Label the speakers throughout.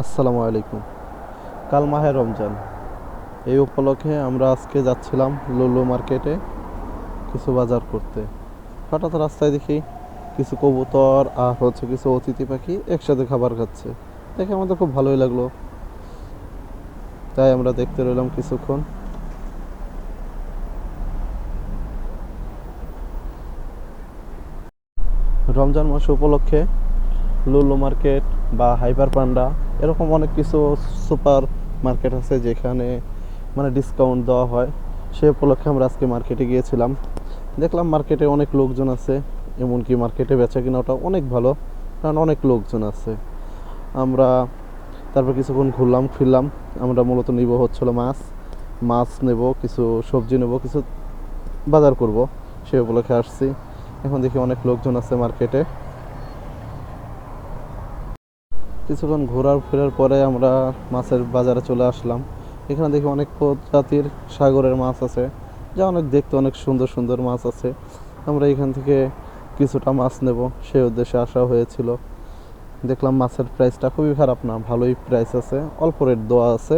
Speaker 1: আসসালামু আলাইকুম। কাল মাহে রমজান। এই উপলক্ষে আমরা আজকে যাচ্ছিলাম লুলু মার্কেটে কিছু বাজার করতে। হঠাৎ রাস্তায় দেখি কিছু কবুতর আর হচ্ছে কিছু অতিথি পাখি একসাথে খাবার খাচ্ছে। দেখে আমাদের খুব ভালোই লাগল। তাই আমরা দেখতে রইলাম কিছুক্ষণ। রমজান মাস উপলক্ষে লুলু মার্কেট বা হাইপার পান্ডা এরকম অনেক কিছু সুপার মার্কেট আছে যেখানে মানে ডিসকাউন্ট দেওয়া হয়। সে উপলক্ষে আমরা আজকে মার্কেটে গিয়েছিলাম। দেখলাম মার্কেটে অনেক লোকজন আছে, এমনকি মার্কেটে বেচা কিনাটা অনেক ভালো, কারণ অনেক লোকজন আছে। আমরা তারপর কিছুক্ষণ ঘুরলাম, ফিরলাম। আমরা মূলত নিব হচ্ছিল মাছ। মাছ নেব, কিছু সবজি নেব, কিছু বাজার করব। সেই উপলক্ষে আসছি। এখন দেখি অনেক লোকজন আছে মার্কেটে কিছুক্ষণ ঘোরার ফেরার পরে আমরা মাছের বাজারে চলে আসলাম। এখানে দেখি অনেক প্রজাতির সাগরের মাছ আছে, যা অনেক দেখতে অনেক সুন্দর সুন্দর মাছ আছে। আমরা এখান থেকে কিছুটা মাছ নেব সেই উদ্দেশ্যে আসা হয়েছিল। দেখলাম মাছের প্রাইসটা খুবই খারাপ না, ভালোই প্রাইস আছে, অল্প রেট দেওয়া আছে।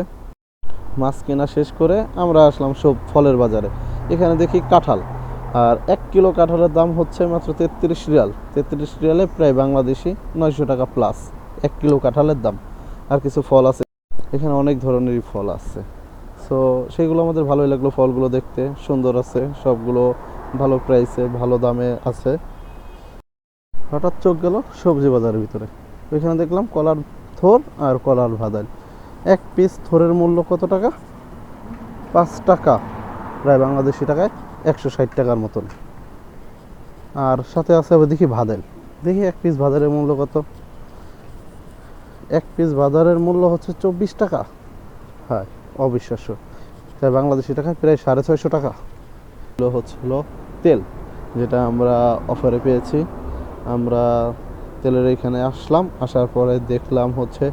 Speaker 1: মাছ কেনা শেষ করে আমরা আসলাম সব ফলের বাজারে। এখানে দেখি কাঁঠাল, আর এক কিলো কাঁঠালের দাম হচ্ছে মাত্র তেত্রিশ রিয়াল। তেত্রিশ রিয়ালে প্রায় বাংলাদেশি নয়শো টাকা প্লাস এক কিলো কাঁঠালের দাম। আর কিছু ফল আছে। এখানে অনেক ধরনেরই ফল আছে। সো সেগুলো আমাদের ভালোই লাগল ফলগুলো দেখতে। সুন্দর আছে। সবগুলো ভালো প্রাইসে ভালো দামে আছে। হঠাৎ চোখ গেল সবজি বাজারের ভিতরে। ওইখানে দেখলাম কলার থোর আর কলার ভাদাল। এক পিস থোরের মূল্য কত টাকা? পাঁচ টাকা। প্রায় বাংলাদেশি টাকায় একশো ষাট টাকার মতন। আর সাথে আছে দেখি ভাদেল। দেখি এক পিস ভাদারের মূল্য কত? এক পিস বাজারের মূল্য হচ্ছে চব্বিশ টাকা। হ্যাঁ অবিশ্বাস্য। তাই বাংলাদেশি টাকায় প্রায় সাড়ে ছয়শো টাকা। হচ্ছিল তেল, যেটা আমরা অফারে পেয়েছি। আমরা তেলের এখানে আসলাম, আসার পরে দেখলাম হচ্ছে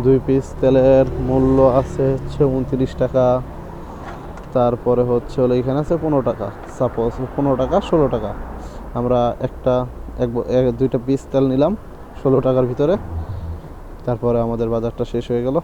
Speaker 1: দুই পিস তেলের মূল্য আছে হচ্ছে উনত্রিশ টাকা। তারপরে হচ্ছে হলো এখানে আছে পনেরো টাকা। সাপোজ পনেরো টাকা, ষোলো টাকা। আমরা একটা, এক, এক- দুইটা পিস তেল নিলাম, ষোলো টাকার ভিতরে। তারপরে আমাদের বাজারটা শেষ হয়ে গেল।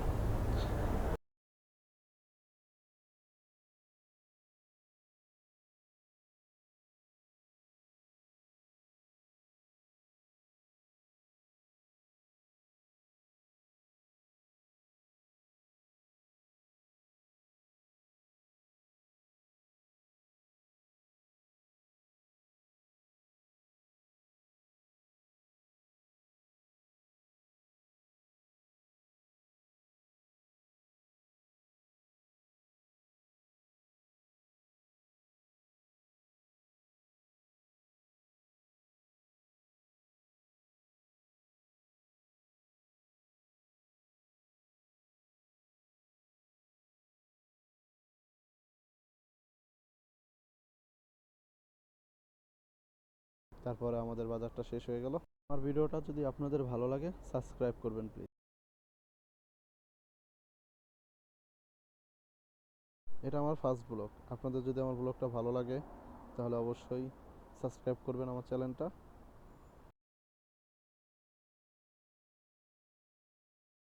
Speaker 1: তারপরে আমাদের বাজারটা শেষ হয়ে গেল। আমার ভিডিওটা যদি আপনাদের ভালো লাগে, সাবস্ক্রাইব করবেন প্লিজ এটা আমার ফার্স্ট ব্লগ আপনাদের যদি আমার ব্লগটা ভালো লাগে, তাহলে অবশ্যই সাবস্ক্রাইব করবেন আমার চ্যানেলটা